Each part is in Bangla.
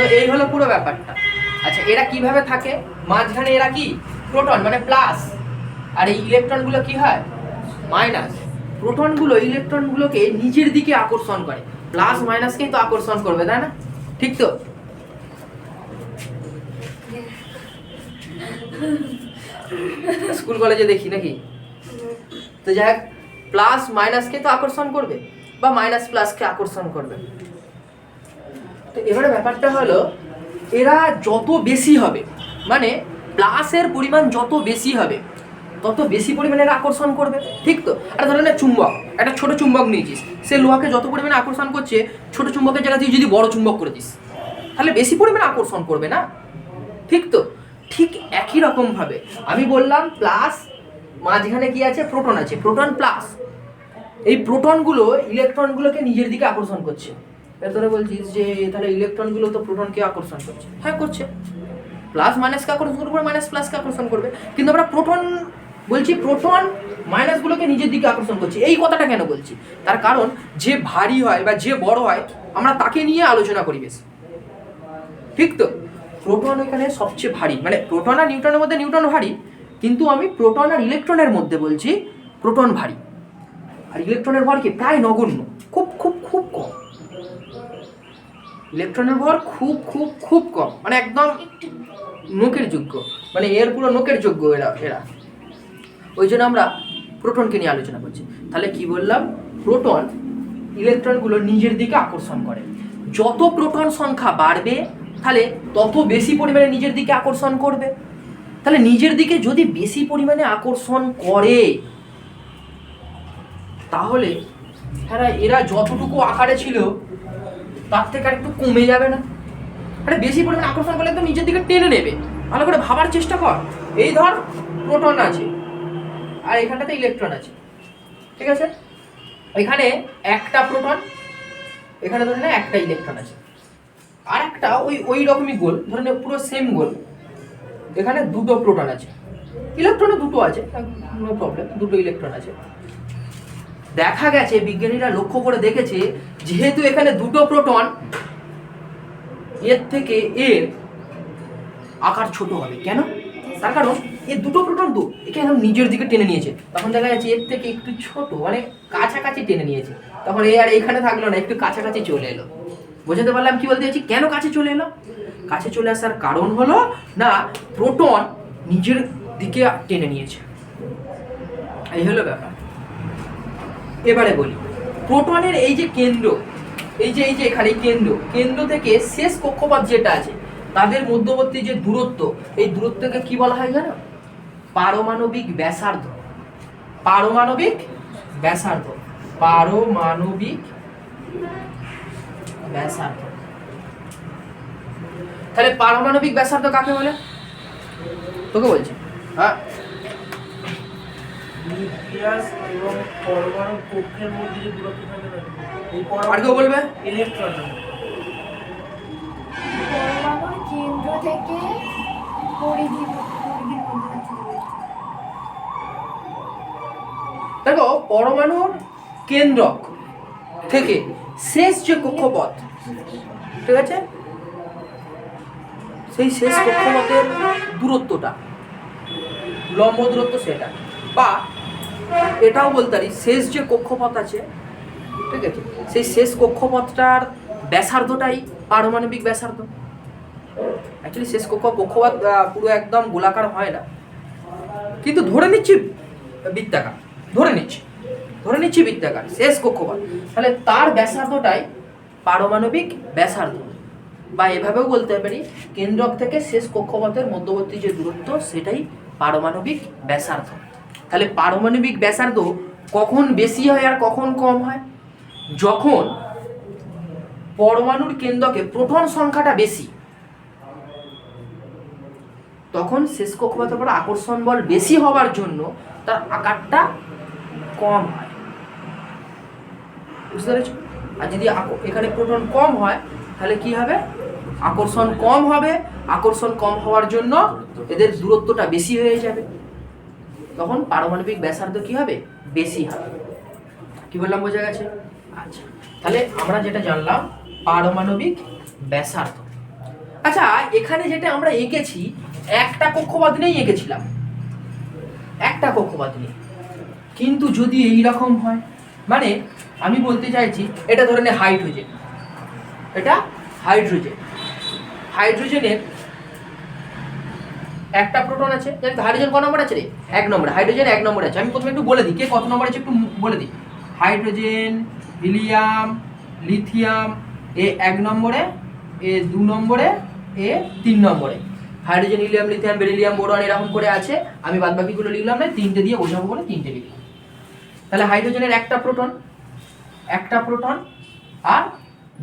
তো এই হলো পুরো ব্যাপারটা। আচ্ছা এরা কীভাবে থাকে? মাঝখানে এরা কি? প্রোটন মানে প্লাস। আর এই ইলেকট্রনগুলো কি হয়? মাইনাস। প্রোটনগুলো ইলেকট্রনগুলোকে নিজের দিকে আকর্ষণ করে। প্লাস, মাইনাসকেই তো আকর্ষণ করবে, তাই না? ঠিক তো? স্কুল কলেজে দেখি নাকি? তো যাই হোক, প্লাস, মাইনাসকে তো আকর্ষণ করবে, বা মাইনাস, প্লাসকে আকর্ষণ করবে। তো এবারে ব্যাপারটা হলো, এরা যত বেশি হবে মানে প্লাসের পরিমাণ যত বেশি হবে, তত বেশি পরিমাণে এরা আকর্ষণ করবে। ঠিক তো? আর ধরে নে চুম্বক, একটা ছোট চুম্বক নিয়েছিস। সে লোহাকে যত পরিমাণে আকর্ষণ করছে, ছোট চুম্বকের জায়গা তুই যদি বড় চুম্বক করে দিস, তাহলে বেশি পরিমাণে আকর্ষণ করবে না? ঠিক তো? ঠিক একই রকমভাবে আমি বললাম প্লাস মাঝখানে কি আছে? প্রোটন আছে। প্রোটন প্লাস এই প্রোটনগুলো ইলেকট্রনগুলোকে নিজের দিকে আকর্ষণ করছে। এর ধরে বলছিস যে তাহলে ইলেকট্রনগুলো তো প্রোটনকে আকর্ষণ করছে। হ্যাঁ করছে। প্লাস মাইনাসকে আকর্ষণ করবে মাইনাস প্লাসকে আকর্ষণ করবে। কিন্তু আমরা প্রোটন বলছি প্রোটন মাইনাসগুলোকে নিজের দিকে আকর্ষণ করছি। এই কথাটা কেন বলছি? তার কারণ, যে ভারী হয় বা যে বড় হয়, আমরা তাকে নিয়ে আলোচনা করি বেশি। ঠিক তো? প্রোটন এখানে সবচেয়ে ভারী। মানে প্রোটন আর নিউটনের মধ্যে নিউটন ভারী, কিন্তু আমি প্রোটন আর ইলেকট্রনের মধ্যে বলছি প্রোটন ভারী। আর ইলেকট্রনের ভর কি? প্রায় নগণ্য। খুব খুব ইলেকট্রনের ভর খুব খুব খুব কম। মানে একদম নোকের যোগ্য। মানে এর পুরো নোকের যোগ্য এরা এরা। ওই জন্য আমরা প্রোটনকে নিয়ে আলোচনা করছি। তাহলে কি বললাম? প্রোটন ইলেকট্রনগুলো নিজের দিকে আকর্ষণ করে। যত প্রোটন সংখ্যা বাড়বে, তাহলে তত বেশি পরিমাণে নিজের দিকে আকর্ষণ করবে। তাহলে নিজের দিকে যদি বেশি পরিমাণে আকর্ষণ করে, তাহলে হ্যাঁ এরা যতটুকু আকারে ছিল তার থেকে আর একটু কমে যাবে না। আরে বেশি পরিমাণে আকর্ষণ করলে তো নিজের দিকে টেনে নেবে। ভালো করে ভাবার চেষ্টা কর। এই ধর প্রোটন আছে। আর এখানটাতে ইলেকট্রন আছে। ঠিক আছে? এখানে একটা প্রোটন এখানে ধরে না একটা ইলেকট্রন আছে। আর একটা ওই ওই রকমই গোল, ধরে নে পুরো সেম গোল। এখানে দুটো প্রোটন আছে। ইলেকট্রনও দুটো আছে নো প্রবলেম দুটো ইলেকট্রন আছে। দেখা গেছে, বিজ্ঞানীরা লক্ষ্য করে দেখেছে, যেহেতু এখানে দুটো প্রোটন, এর থেকে এর আকার ছোট হবে। কেন? তার কারণ এর দুটো প্রোটন তো একদম নিজের দিকে টেনে নিয়েছে। তখন দেখা যাচ্ছে এর থেকে একটু ছোট মানে কাছাকাছি টেনে নিয়েছে। তখন এ আর এখানে থাকল না, একটু কাছাকাছি চলে এলো। বোঝাতে পারলাম কি বলতে চাইছি? কেন কাছে চলে এলো? কাছে চলে আসার কারণ হলো, না, প্রোটন নিজের দিকে টেনে নিয়েছে। এই হলো ব্যাপার। এবারে বলি, প্রোটনের এই যে কেন্দ্র, এই যে এই যে এখানে কেন্দ্র কেন্দ্র থেকে শেষ কক্ষপথ যেটা আছে, তাদের মধ্যবর্তী যে দূরত্ব, এই দূরত্বকে কি বলা হয় জানো? পারমাণবিক ব্যাসার্ধ। পারমাণবিক ব্যাসার্ধ। পারমাণবিক ব্যাসার্ধ। তাহলে পারমাণবিক ব্যাসার্ধ কাকে বলে? তোকে বলছি। হ্যাঁ? নিউক্লিয়াস এবং পরমাণু কক্ষের মধ্যে যে দূরত্ব থাকে না এই আর কেউ বলবে? ইলেকট্রন পরমাণুর কেন্দ্র থেকে পরিধি। দেখো পরমাণুর কেন্দ্রক থেকে শেষ যে কক্ষপথ ঠিক আছে? সেই শেষ কক্ষপথের দূরত্বটা লম্ব দূরত্ব সেটা। বা এটাও বলতে পারি, শেষ যে কক্ষপথ আছে, ঠিক আছে? সেই শেষ কক্ষপথটার ব্যাসার্ধটাই পারমাণবিক ব্যাসার্ধ। অ্যাকচুয়ালি শেষ কক্ষ, কক্ষপথ পুরো একদম গোলাকার হয় না। কিন্তু ধরে নিচ্ছি বৃত্তাকার ধরে নিচ্ছি ধরে নিচ্ছি বৃত্তাকার শেষ কক্ষপথ। তাহলে তার ব্যাসার্ধটাই পারমাণবিক ব্যাসার্ধ। বা এভাবেও বলতে পারি, কেন্দ্রক থেকে শেষ কক্ষপথের মধ্যবর্তী যে দূরত্ব, সেটাই পারমাণবিক ব্যাসার্ধ। তাহলে পারমাণবিক ব্যাসার্ধ কখন বেশি হয় আর কখন কম হয়? যখন পরমাণুর কেন্দ্রকে প্রোটন সংখ্যাটা বেশি, তখন শেষ কক্ষপথের উপর আকর্ষণ বল বেশি হওয়ার জন্য তার আকারটা কম হয়। বুঝতে পেরেছ? আর যদি এখানে প্রোটন কম হয়, তাহলে কি হবে? আকর্ষণ কম হবে। আকর্ষণ কম হওয়ার জন্য এদের দূরত্বটা বেশি হয়ে যাবে। তখন পারমাণবিক ব্যাসার্ধ কি হবে? বেশি হবে। কি বললাম, বোঝা গেছে? আচ্ছা তাহলে আমরা যেটা জানলাম, পারমাণবিক ব্যাসার্ধ। আচ্ছা এখানে যেটা আমরা এঁকেছি, একটা কক্ষপথ নিয়েই এঁকেছিলাম। একটা কক্ষপথ নিয়ে। কিন্তু যদি এই রকম হয় মানে আমি বলতে চাইছি, এটা ধরে নে হাইড্রোজেন। এটা হাইড্রোজেন। হাইড্রোজেনের একটা প্রোটন আছে জানিস তো হাইড্রোজেন ক নম্বর আছে রে? এক নম্বর হাইড্রোজেন এক নম্বর আছে। আমি প্রথমে একটু বলে দিই, কে কত নম্বর আছে একটু বলে দিই। হাইড্রোজেন হিলিয়াম লিথিয়াম এ এক নম্বরে, এ দু নম্বরে, এ তিন নম্বরে। Hydrogen helium lithium beryllium boron এরকম করে আছে। আমি বাদ বাকিগুলো লিখলাম না, তিনটে দিয়ে বোঝাবো বলে তিনটে লিখলাম। তাহলে হাইড্রোজেনের একটা প্রোটন একটা প্রোটন আর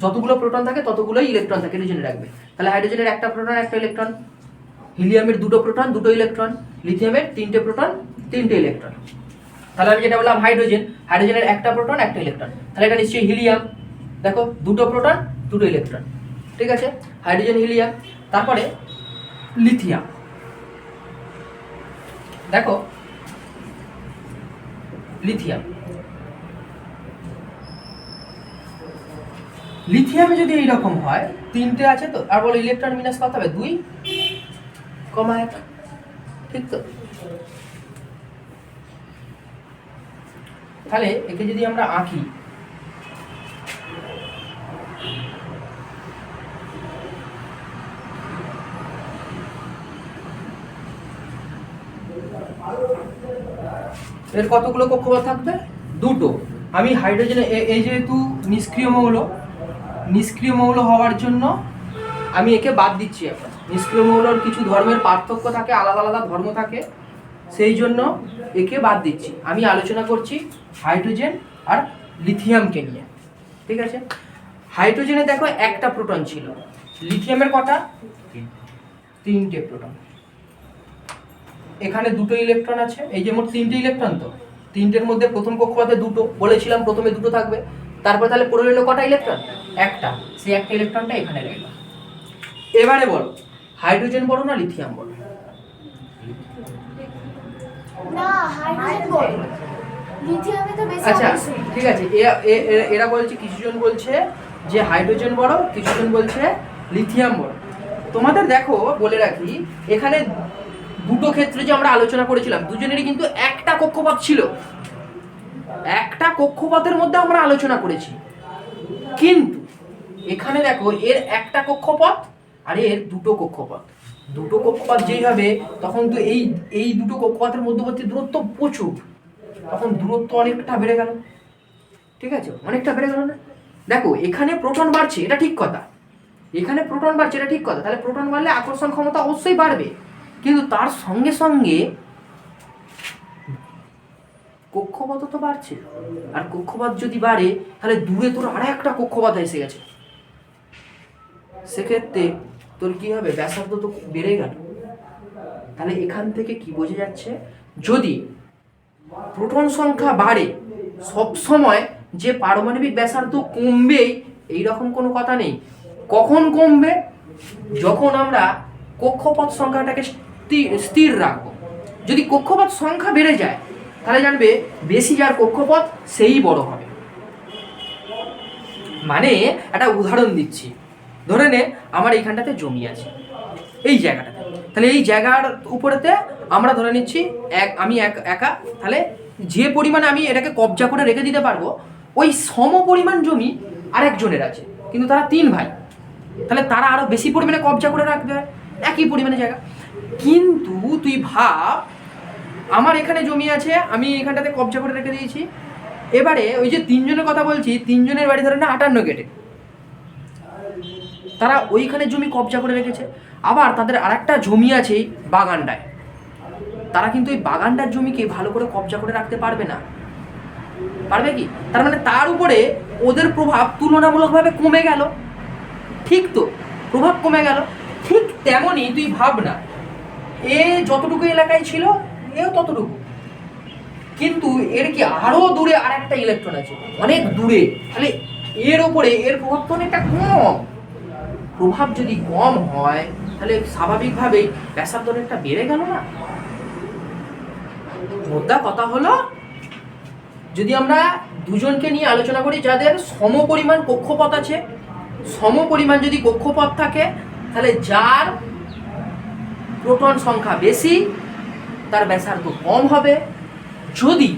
যতগুলো প্রোটন থাকে ততগুলোই ইলেকট্রন থাকে এটা জেনে রাখবে। তাহলে হাইড্রোজেনের একটা প্রোটন একটা ইলেকট্রন হিলিয়ামের দুটো প্রোটন, দুটো ইলেকট্রন, লিথিয়ামের তিনটে প্রোটন, তিনটে ইলেকট্রন। তাহলে আমি যেটা বললাম, হাইড্রোজেন। হাইড্রোজেনের একটা প্রোটন, একটা ইলেকট্রন। তাহলে এটা নিশ্চয়ই হিলিয়াম। দেখো, দুটো প্রোটন, দুটো ইলেকট্রন। ঠিক আছে? Hydrogen, helium. তারপরে লিথিয়াম। দেখো, লিথিয়াম। লিথিয়ামে যদি এইরকম হয়, তিনটে আছে তো? আর বলো, ইলেকট্রন মিনাস কত হবে? দুই? কমা এক ঠিক তো? তাহলে একে যদি আমরা আঁকি, এর কতগুলো কক্ষপথ থাকবে? দুটো। আমি হাইড্রোজেন এই যেহেতু নিষ্ক্রিয় মৌল নিষ্ক্রিয় মৌল হওয়ার জন্য আমি একে বাদ দিচ্ছি এখন। নিষ্ক্রিয় মৌলর কিছু ধর্মের পার্থক্য থাকে, আলাদা আলাদা ধর্ম থাকে, সেই জন্য একে বাদ দিচ্ছি। আমি আলোচনা করছি হাইড্রোজেন আর লিথিয়ামকে নিয়ে। ঠিক আছে? হাইড্রোজেনে দেখো একটা প্রোটন ছিল। লিথিয়ামের কটা? তিনটে প্রোটন। এখানে দুটো ইলেকট্রন আছে। এই যে মোট তিনটে ইলেকট্রন তো? তিনটের মধ্যে প্রথম কক্ষপথে দুটো, বলেছিলাম প্রথমে দুটো থাকবে। তারপর তাহলে পড়ে রইল কটা ইলেকট্রন? একটা। সেই একটা ইলেকট্রনটা এখানে রইল। এবারে বলো। হাইড্রোজেন বড় না লিথিয়াম বড়? লিথিয়ামে আচ্ছা ঠিক আছে এরা বলছে কিছুজন বলছে যে হাইড্রোজেন বড় কিছুজন বলছে লিথিয়াম বড়। তোমাদের দেখো বলে রাখি এখানে দুটো ক্ষেত্রে যে আমরা আলোচনা করেছিলাম দুজনেরই কিন্তু একটা কক্ষপথ ছিল। একটা কক্ষপথের মধ্যে আমরা আলোচনা করেছি। কিন্তু এখানে দেখো এর একটা কক্ষপথ আর এর দুটো কক্ষপথ। দুটো কক্ষপথ যেই হবে, তখন তো এই এই দুটো কক্ষপথের মধ্যবর্তী দূরত্ব প্রচুর। তখন দূরত্ব অনেকটা বেড়ে গেল। ঠিক আছে? অনেকটা বেড়ে গেল না? দেখো, এখানে প্রোটন বাড়ছে, এটা ঠিক কথা। এখানে প্রোটন বাড়ছে, এটা ঠিক কথা। তাহলে প্রোটন বাড়লে আকর্ষণ ক্ষমতা অবশ্যই বাড়বে। কিন্তু তার সঙ্গে সঙ্গে কক্ষপথ তো বাড়ছে। আর কক্ষপথ যদি বাড়ে, তাহলে দূরে তোর আর একটা কক্ষপথ এসে গেছে। সেক্ষেত্রে তোর কি হবে? ব্যাসার্ধ তো বেড়ে গেল। তাহলে এখান থেকে কি বোঝা যাচ্ছে? যদি প্রোটন সংখ্যা বাড়ে, সব সময় যে পারমাণবিক ব্যাসার্ধ কমবেই, এই রকম কোনো কথা নেই। কখন কমবে? যখন আমরা কক্ষপথ সংখ্যাটাকে স্থির স্থির রাখব। যদি কক্ষপথ সংখ্যা বেড়ে যায়, তাহলে জানবে বেশি যার কক্ষপথ, সেই বড় হবে। মানে একটা উদাহরণ দিচ্ছি। ধরে নে আমার এইখানটাতে জমি আছে। এই জায়গাটাতে। তাহলে এই জায়গার উপরেতে আমরা ধরে নিচ্ছি এক, আমি এক, একা। তাহলে যে পরিমাণে আমি এটাকে কবজা করে রেখে দিতে পারব, ওই সম পরিমাণ জমি আরেকজনের আছে। কিন্তু তারা তিন ভাই। তাহলে তারা আরও বেশি পরিমাণে কবজা করে রাখবে। একই পরিমাণে জায়গা। কিন্তু তুই ভাব, আমার এখানে জমি আছে, আমি এখানটাতে কবজা করে রেখে দিয়েছি। এবারে ওই যে তিনজনের কথা বলছি, তিনজনের বাড়ি ধরে না আটান্ন গেটে। তারা ওইখানে জমি কবজা করে রেখেছে। আবার তাদের আরেকটা জমি আছে বাগানটায়। তারা কিন্তু এই বাগানটার জমিকে ভালো করে কবজা করে রাখতে পারবে না। পারবে কি? তার মানে তার উপরে ওদের প্রভাব তুলনামূলকভাবে কমে গেল। ঠিক তো? প্রভাব কমে গেল। ঠিক তেমনই তুই ভাব না। এ যতটুকু এলাকায় ছিল, এও ততটুকু। কিন্তু এর কি আরও দূরে আর একটা ইলেকট্রন আছে? অনেক দূরে। তাহলে এর ওপরে এর প্রভাব তো অনেকটা কম। প্রভাব যদি কম হয়, তাহলে স্বাভাবিকভাবেই ব্যাসার্ধ অনেকটা বেড়ে গেল না? মোদ্দা কথা হলো, যদি আমরা দুজনকে নিয়ে আলোচনা করি, যাদের সম পরিমাণ কক্ষপথ আছে সম পরিমাণ যদি কক্ষপথ থাকে, তাহলে যার প্রোটন সংখ্যা বেশি, তার ব্যাসার্ধ কম হবে। যদি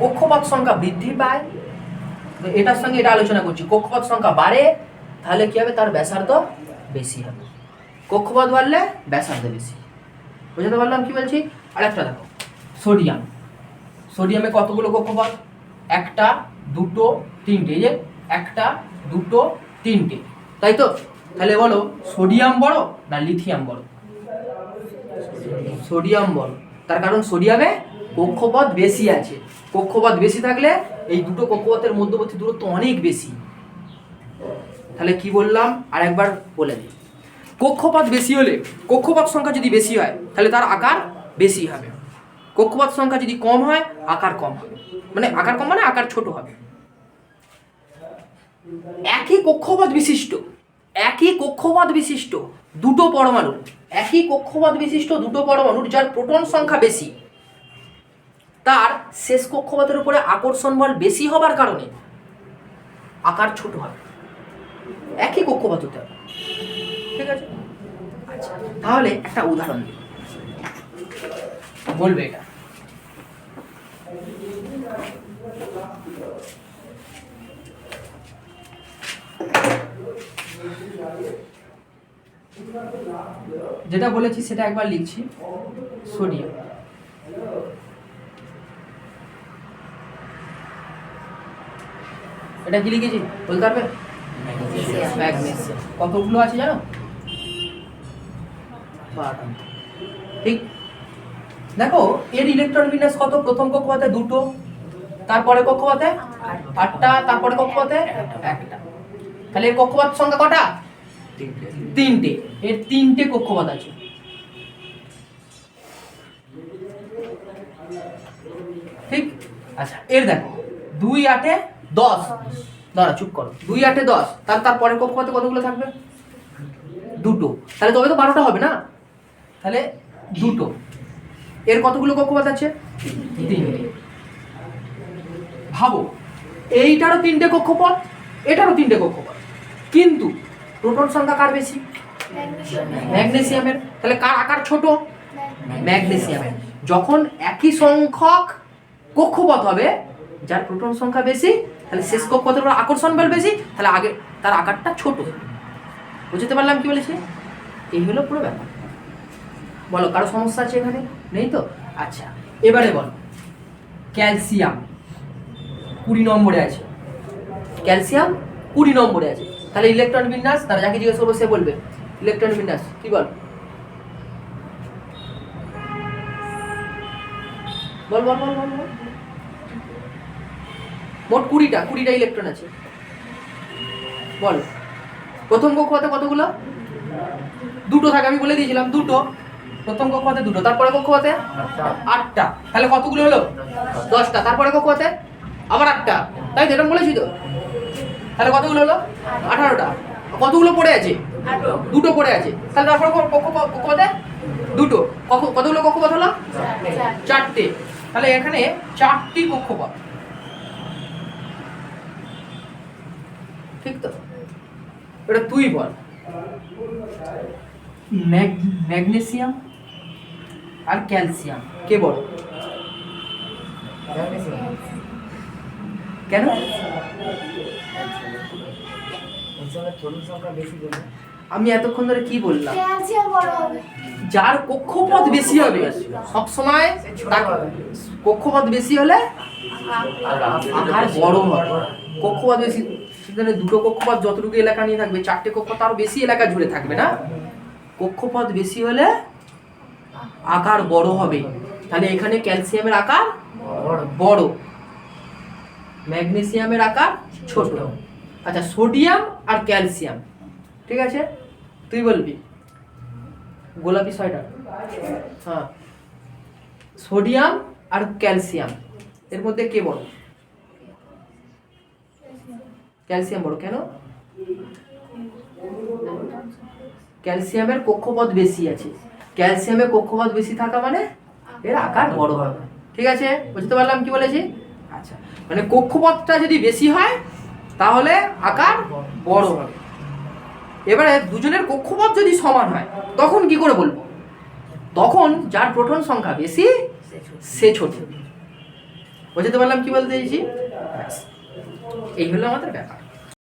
কক্ষপথ সংখ্যা বৃদ্ধি পায় এটার সঙ্গে এটা আলোচনা করছি। কক্ষপথ সংখ্যা বাড়ে, তাহলে কি হবে? তার ব্যাসার্ধ বেশি হবে। কক্ষপথ বাড়লে ব্যাসার্ধ বেশি। বুঝতে পারলাম কি বলছি? আর একটা দেখো, সোডিয়াম। সোডিয়ামে কতগুলো কক্ষপথ? একটা, দুটো, তিনটে। এই যে একটা, দুটো, তিনটে। তাই তো? তাহলে বলো, সোডিয়াম বড় না লিথিয়াম বড়? সোডিয়াম বড়। তার কারণ সোডিয়ামে কক্ষপথ বেশি আছে। কক্ষপথ বেশি থাকলে এই দুটো কক্ষপথের মধ্যবর্তী দূরত্ব অনেক বেশি। তাহলে কি বললাম? আর একবার বলে দিই। কক্ষপথ বেশি হলে, কক্ষপথ সংখ্যা যদি বেশি হয়, তাহলে তার আকার বেশি হবে। কক্ষপথ সংখ্যা যদি কম হয়, আকার কম হবে। মানে আকার কম মানে আকার ছোট হবে। একই কক্ষপথ বিশিষ্ট, একই কক্ষপথ বিশিষ্ট দুটো পরমাণু একই কক্ষপথ বিশিষ্ট দুটো পরমাণুর যার প্রোটন সংখ্যা বেশি তার শেষ কক্ষপথের উপরে আকর্ষণ বল বেশি হবার কারণে আকার ছোট হবে। একই কক্ষপথ হতে হবে। ঠিক আছে? আচ্ছা তাহলে একটা উদাহরণ দিই। বলবে এটা। যেটা বলেছি সেটা একবার লিখছি। সোডিয়াম। এটা কি লিখেছি? বলতে পারবে কতগুলো আছে জানো? ঠিক? দেখো, এর ইলেকট্রন বিন্যাস কত? প্রথম কক্ষপথে দুটো, তারপরে কক্ষপথে আটটা, তারপরে কক্ষপথে একটা। তাহলে এর কক্ষপথ সংখ্যা কটা? তিনটে। এর তিনটে কক্ষপথ আছে। ঠিক? আচ্ছা এর দেখো, দুই আটে দশ। দাঁড়া, চুপ করো। দুই আটে দশ। তার তারপরে কক্ষপথে কতগুলো থাকবে? দুটো। তাহলে তবে তো বারোটা হবে না? তাহলে দুটো। এর কতগুলো কক্ষপথ আছে? ভাবো, এইটারও তিনটে কক্ষপথ এটারও তিনটে কক্ষপথ কিন্তু প্রোটন সংখ্যা কার বেশি? ম্যাগনেসিয়ামের। তাহলে কার আকার ছোট? ম্যাগনেসিয়ামের। যখন একই সংখ্যক কক্ষপথ হবে, যার প্রোটন সংখ্যা বেশি তাহলে শেষ কক্ষপথের উপর আকর্ষণ বল বেশি? তাহলে আগে তার আকারটা ছোট। বুঝতে পারলাম কি বলেছি? এই হলো পুরো ব্যাপার। বলো, কারও সমস্যা আছে এখানে? নেই তো? আচ্ছা এবারে বলো। ক্যালসিয়াম কুড়ি নম্বরে আছে। ক্যালসিয়াম কুড়ি নম্বরে আছে। তাহলে ইলেকট্রন বিন্যাস, তারা যাকে জিজ্ঞেস করব সে বলবে। ইলেকট্রন বিন্যাস, কি বল? বল বল বল বল বল। মোট কুড়িটা কুড়িটা ইলেকট্রন আছে। বল। প্রথম কক্ষ কক্ষপথে কতগুলো? দুটো থাকে আমি বলে দিয়েছিলাম দুটো। প্রথম কক্ষপথে দুটো। তারপরে কক্ষ কক্ষপথে? আটটা। তাহলে কতগুলো হলো? দশটা। তারপরে কক্ষ কক্ষপথে? আবার আটটা। তাই তো এরকম বলেছি তো? তাহলে কতগুলো হলো? আঠারোটা। কতগুলো পড়ে আছে? দুটো পড়ে আছে। তাহলে তারপরে কক্ষ কক্ষপথে? দুটো। কক্ষ- কতগুলো কক্ষপথ হলো? চারটে। তাহলে এখানে চারটি কক্ষপথ। ঠিক তো? এটা তুই বল। ম্যাগ- ম্যাগনেসিয়াম আর ক্যালসিয়াম। কে বড় কেন? আমি এতক্ষণ ধরে কি বললাম? ক্যালসিয়াম বড় হবে। যার কক্ষপথ বেশি হবে সব সময় কক্ষপথ বেশি হলে আকার বড় হবে। কক্ষপথ বেশি সেখানে দুটো কক্ষপথ যতটুকু এলাকা নিয়ে থাকবে, চারটে কক্ষপথ আরও বেশি এলাকা জুড়ে থাকবে না? কক্ষপথ বেশি হলে আকার বড় হবে। তাহলে এখানে ক্যালসিয়ামের আকার বড়। ম্যাগনেসিয়ামের আকার ছোট। আচ্ছা সোডিয়াম আর ক্যালসিয়াম। ঠিক আছে? তুই বলবি? গোলাপি সোয়েটার? হ্যাঁ। সোডিয়াম আর ক্যালসিয়াম। এর মধ্যে কে বড়? ক্যালসিয়াম বড়, কেন? ক্যালসিয়ামের কক্ষপথ বেশি আছে। ক্যালসিয়ামের কক্ষপথ বেশি থাকা মানে এর আকার বড় হবে। ঠিক আছে? বুঝতে পারলাম কি বলেছি? আচ্ছা মানে কক্ষপথটা যদি বেশি হয়, তাহলে আকার বড় হবে। এবারে দুজনের কক্ষপথ যদি সমান হয়, তখন কি করে বলব? তখন যার প্রোটন সংখ্যা বেশি, সে ছোট। বুঝতে পারলাম কি বলতে চাইছি। এই হলো আমাদের ব্যাপার।